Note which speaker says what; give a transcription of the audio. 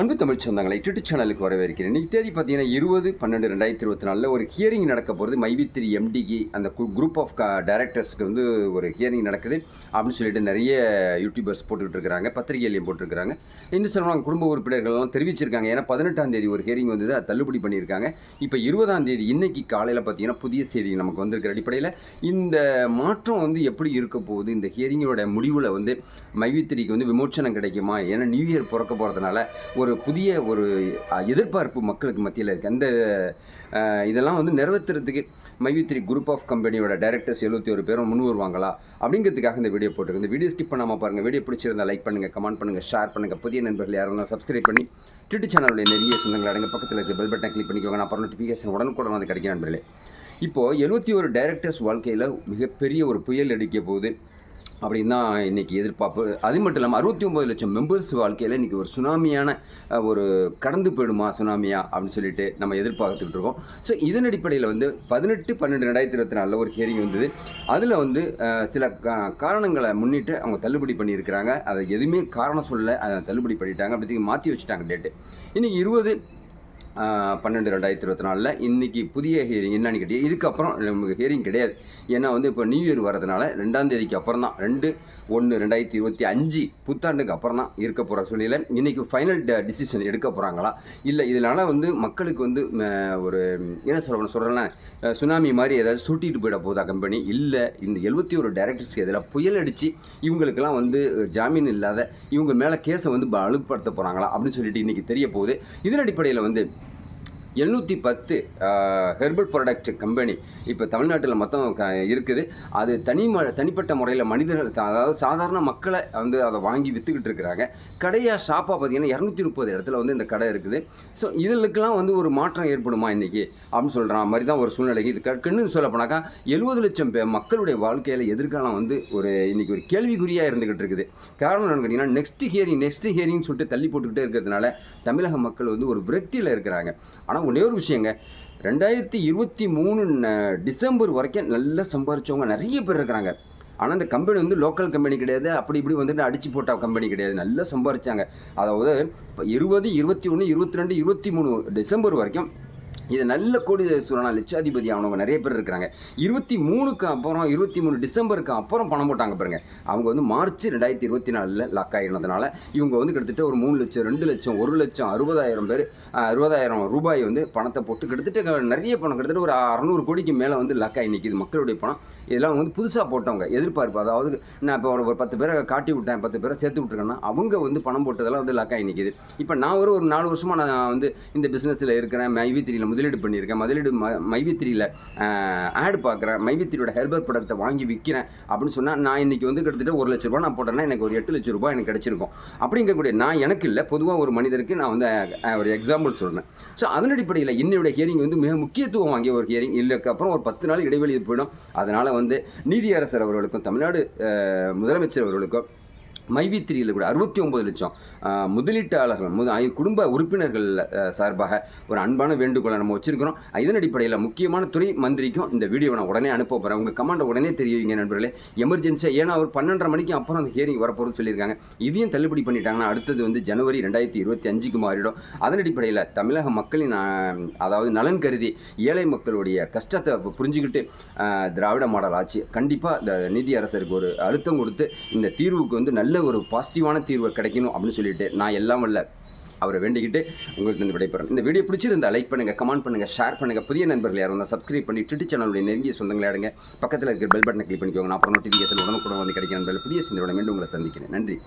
Speaker 1: அன்பு தமிழ் சொந்தங்களை ட்விட்டர் சேனலுக்கு வரவேற்கிறேன். இன்னைக்கு தேதி பார்த்தீங்கன்னா இருபது பன்னெண்டு ரெண்டாயிரத்தி இருபத்தி நாலில் ஒரு ஹியரிங் நடக்க போகிறது மைவித்திரி எம்டிக்கு அந்த குரூப் ஆஃப் டைரக்டர்ஸ்க்கு வந்து ஒரு ஹியரிங் நடக்குது. அப்படின்னு சொல்லிட்டு நிறைய யூடியூபர்ஸ் போட்டுக்கிட்டு இருக்கிறாங்க பத்திரிகையிலையும் போட்டிருக்கிறாங்க. இன்னும் சொன்னாங்க குடும்ப உறுப்பினர்கள்லாம் தெரிவிச்சிருக்காங்க. ஏன்னா பதினெட்டாம் தேதி ஒரு ஹியரிங் வந்தது அதை தள்ளுபடி பண்ணியிருக்காங்க. இப்போ இருபதாம் தேதி இன்னைக்கு காலையில் பார்த்தீங்கன்னா புதிய செய்தி நமக்கு வந்திருக்கிற அடிப்படையில் இந்த மாற்றம் வந்து எப்படி இருக்க போகுது? இந்த ஹியரிங்கோட முடிவில் வந்து மைவித்திரிக்கு வந்து விமோச்சனம் கிடைக்குமா? ஏன்னா நியூ இயர் பிறக்க போகிறதுனால ஒரு புதிய ஒரு எதிர்பார்ப்பு மக்களுக்கு மத்தியில் இருக்குது அந்த இதெல்லாம் வந்து நிறைவேற்றுறதுக்கு மைவித்ரி குரூப் ஆஃப் கம்பெனியோட டைரக்டர்ஸ் எழுபத்தி ஒரு பேரும் முன் வருவாங்களா அப்படிங்கிறதுக்காக இந்த வீடியோ போட்டிருக்கு. இந்த வீடியோ ஸ்கிப் பண்ணாமல் பாருங்கள் வீடியோ பிடிச்சிருந்தா லைக் பண்ணுங்கள் கமெண்ட் பண்ணுங்கள் ஷேர் பண்ணுங்கள் புதிய நண்பர்கள் யாரும் சப்ஸ்கிரைப் பண்ணி ட்விட்டர் சேனலுடைய நிறைய சொந்தங்கள் அடங்க. பக்கத்தில் இருக்க பெல் பட்டன் கிளிக் பண்ணிக்கோங்க. நான் அப்புறம் நோட்டிஃபிகேஷன் உடனுக்குடன் வந்து கிடைக்கிற நண்பர்களே. இப்போது எழுபத்தி ஒரு டைரக்டர்ஸ் வாழ்க்கையில் மிகப்பெரிய ஒரு புயல் அடிக்க போகுது. அப்படின்னு தான் இன்றைக்கி எதிர்பார்ப்பு. அது மட்டும் இல்லாமல் அறுபத்தி ஒம்பது லட்சம் மெம்பர்ஸ் வாழ்க்கையில் இன்றைக்கி ஒரு சுனாமியான ஒரு கடந்து போயிடுமா சுனாமியா அப்படின்னு சொல்லிட்டு நம்ம எதிர்பார்த்துக்கிட்டு இருக்கோம். ஸோ இதன் அடிப்படையில் வந்து பதினெட்டு பன்னெண்டு ரெண்டாயிரத்தி இருபத்தி நாலில் ஒரு ஹியரிங் வந்தது. அதில் வந்து சில காரணங்களை முன்னிட்டு அவங்க தள்ளுபடி பண்ணியிருக்கிறாங்க. அதை எதுவுமே காரணம் சொல்ல அதை தள்ளுபடி பண்ணிட்டாங்க. அப்படி மாற்றி வச்சுட்டாங்க டேட்டு. இன்றைக்கி இருபது பன்னெண்டு ரெண்டாயிரத்தி இருபத்தி நாலில் இன்றைக்கி புதிய ஹியரிங் என்னன்னு கேட்டீங்க. இதுக்கப்புறம் நமக்கு ஹியரிங் கிடையாது. ஏன்னா வந்து இப்போ நியூ இயர் வரதுனால ரெண்டாம் தேதிக்கு அப்புறம் தான் ரெண்டு ஒன்று ரெண்டாயிரத்தி இருபத்தி அஞ்சு புத்தாண்டுக்கு அப்புறம் தான் இருக்க போகிற சூழ்நிலை. இன்றைக்கி ஃபைனல் டிசிஷன் எடுக்க போகிறாங்களா இல்லை இதனால் வந்து மக்களுக்கு வந்து ஒரு என்ன சொல்ல சொல்கிறேன்னா சுனாமி மாதிரி ஏதாவது சுட்டிட்டு போயிட போதா கம்பெனி இல்லை இந்த எழுபத்தி ஒரு டேரக்டர்ஸ்க்கு இதில் புயல் அடித்து இவங்களுக்கெல்லாம் வந்து ஜாமீன் இல்லாத இவங்க மேலே கேஸை வந்து ப- அலுப்படுத்த போகிறாங்களா அப்படின்னு சொல்லிட்டு இன்றைக்கி தெரிய போகுது. இதன் அடிப்படையில் வந்து எழுநூற்றி பத்து ஹெர்பல் ப்ராடக்ட் கம்பெனி. இப்போ தமிழ்நாட்டில் மொத்தம் க இருக்குது. அது தனி ம தனிப்பட்ட முறையில் மனிதர்கள் அதாவது சாதாரண மக்களை வந்து அதை வாங்கி விற்றுக்கிட்டு இருக்கிறாங்க. கடையாக ஷாப்பாக பார்த்தீங்கன்னா இரநூத்தி முப்பது இடத்துல வந்து இந்த கடை இருக்குது. ஸோ இதுகளுக்கெல்லாம் வந்து ஒரு மாற்றம் ஏற்படுமா இன்றைக்கி அப்படின்னு சொல்கிறான் மாதிரி தான் ஒரு சூழ்நிலைக்கு இது கண்ணு சொல்ல போனாக்கா எழுபது லட்சம் பேர் மக்களுடைய வாழ்க்கையில் எதிர்காலம் வந்து ஒரு இன்றைக்கி ஒரு கேள்விக்குறியாக இருந்துக்கிட்டு இருக்குது. காரணம் என்னன்னு கேட்டிங்கன்னா நெக்ஸ்ட் ஹியரிங் நெக்ஸ்ட் ஹியரிங்னு சொல்லிட்டு தள்ளி போட்டுக்கிட்டே இருக்கிறதுனால தமிழக மக்கள் வந்து ஒரு விரக்தியில் இருக்கிறாங்க. ஆனால் ஒரே ஒரு விஷயங்க. ரெண்டாயிரத்தி இருபத்தி மூணு டிசம்பர் வரைக்கும் நல்லா சம்பாரிச்சவங்க நிறைய பேர் இருக்கிறாங்க. ஆனால் இந்த கம்பெனி வந்து லோக்கல் கம்பெனி கிடையாது. அப்படி இப்படி வந்துட்டு அடிச்சு போட்ட கம்பெனி கிடையாது. நல்லா சம்பாரிச்சாங்க. அதாவது இப்போ இருபது இருபத்தி ஒன்று இருபத்தி ரெண்டு இருபத்தி மூணு டிசம்பர் வரைக்கும் இது நல்ல கோடி லட்சாதிபதி ஆனவங்க நிறைய பேர் இருக்கிறாங்க. இருபத்தி மூணுக்கு அப்புறம் இருபத்தி மூணு டிசம்பருக்கு அப்புறம் பணம் போட்டாங்க பாருங்க. அவங்க வந்து மார்ச் ரெண்டாயிரத்தி இருபத்தி நாலில் லாக் ஆகினதுனால இவங்க வந்து கிட்டத்தட்ட ஒரு மூணு லட்சம் ரெண்டு லட்சம் ஒரு லட்சம் அறுபதாயிரம் பேர் அறுபதாயிரம் ரூபாய் வந்து பணத்தை போட்டு கிட்டத்தட்ட நிறைய பணம் கிட்டத்தட்ட ஒரு அறநூறு கோடிக்கு மேலே வந்து லாக் ஆகி நிற்கிது மக்களுடைய பணம். இதெல்லாம் வந்து புதுசாக போட்டவங்க எதிர்பார்ப்பு. அதாவது நான் இப்போ ஒரு பத்து பேரை காட்டி விட்டேன் பத்து பேரை சேர்த்து விட்டுருக்கேன்னா அவங்க வந்து பணம் போட்டதெல்லாம் வந்து லாக் ஆகி நிற்கிது இப்போ நான் ஒரு ஒரு நாலு வருஷமாக நான் வந்து இந்த பிஸ்னஸில் இருக்கிறேன் மைவி திரியில் முதல் முதலீடு பண்ணியிருக்கேன். முதலீடு ம மைவித்திரியில் ஆட் பார்க்குறேன் மைவித்திரியோட ஹெர்பல் ப்ராடக்ட்டை வாங்கி விற்கிறேன் அப்படின்னு சொன்னால் நான் இன்றைக்கி வந்து கிட்டத்தட்ட ஒரு லட்ச ரூபா நான் போட்டேன்னா எனக்கு ஒரு எட்டு லட்ச ரூபாய் எனக்கு கிடச்சிருக்கும். அப்படிங்கக்கூடிய நான் எனக்கு இல்லை பொதுவாக ஒரு மனிதருக்கு நான் வந்து ஒரு எக்ஸாம்பிள் சொல்கிறேன் ஸோ அதன் அடிப்படையில் என்னுடைய ஹியரிங் வந்து மிக முக்கியத்துவம் வாங்கிய ஒரு ஹியரிங் இல்லைக்கு அப்புறம் ஒரு பத்து நாள் இடைவெளி போயிடும். அதனால் வந்து நீதியரசர் அவர்களுக்கும் தமிழ்நாடு முதலமைச்சர் அவர்களுக்கும் மைவி த்ரீயில் கூட அறுபத்தி ஒம்பது லட்சம் முதலீட்டாளர்கள் முத குடும்ப உறுப்பினர்கள் சார்பாக ஒரு அன்பான வேண்டுகோளை நம்ம வச்சுருக்கிறோம். இதன் அடிப்படையில் முக்கியமான துறை மந்திரிக்கும் இந்த வீடியோவை நான் உடனே அனுப்ப போகிறேன் உங்கள் கமாண்டை உடனே தெரிவிங்க நண்பர்களே. எமர்ஜென்சியாக ஏன்னா ஒரு பன்னெண்டரை மணிக்கு அப்புறம் அந்த ஹியரிங் வரப்போகிறது சொல்லியிருக்காங்க. இதையும் தள்ளுபடி பண்ணிட்டாங்கன்னா அடுத்தது வந்து ஜனவரி ரெண்டாயிரத்தி இருபத்தி அஞ்சுக்கு மாறிடும். அதன் அடிப்படையில் தமிழக மக்களின் அதாவது நலன் கருதி ஏழை மக்களுடைய கஷ்டத்தை புரிஞ்சுக்கிட்டு திராவிட மாடல் ஆட்சி கண்டிப்பாக இந்த நிதி அரசருக்கு ஒரு அழுத்தம் கொடுத்து இந்த தீர்வுக்கு வந்து நல்ல ஒரு பாசிட்டிவான தீர்வு கிடைக்கணும் அப்படின்னு சொல்லிட்டு நான் எல்லாம் வல்ல அவரை வேண்டிக்கிட்டு உங்களுக்கு வந்து விடைபெறேன் இந்த வீடியோ பிடிச்சிருந்தா லைக் பண்ணுங்கள் கமெண்ட் பண்ணுங்கள் ஷேர் பண்ணுங்கள் புதிய நண்பர்கள் யாரும் இருந்தால் சப்ஸ்கிரைப் பண்ணி ட்விட்டர் சேனலுடைய நெருங்கிய சொந்தங்களை அடங்க பக்கத்தில் இருக்கிற பெல் பட்டனை கிளிக் பண்ணிக்கோங்க. நான் அப்புறம் நோட்டிஃபிகேஷன் உடனுக்குடன் வந்து கிடைக்கிற நண்பர்கள் புதிய சிந்தனையோட மீண்டும் உங்களை சந்திக்கிறேன். நன்றி.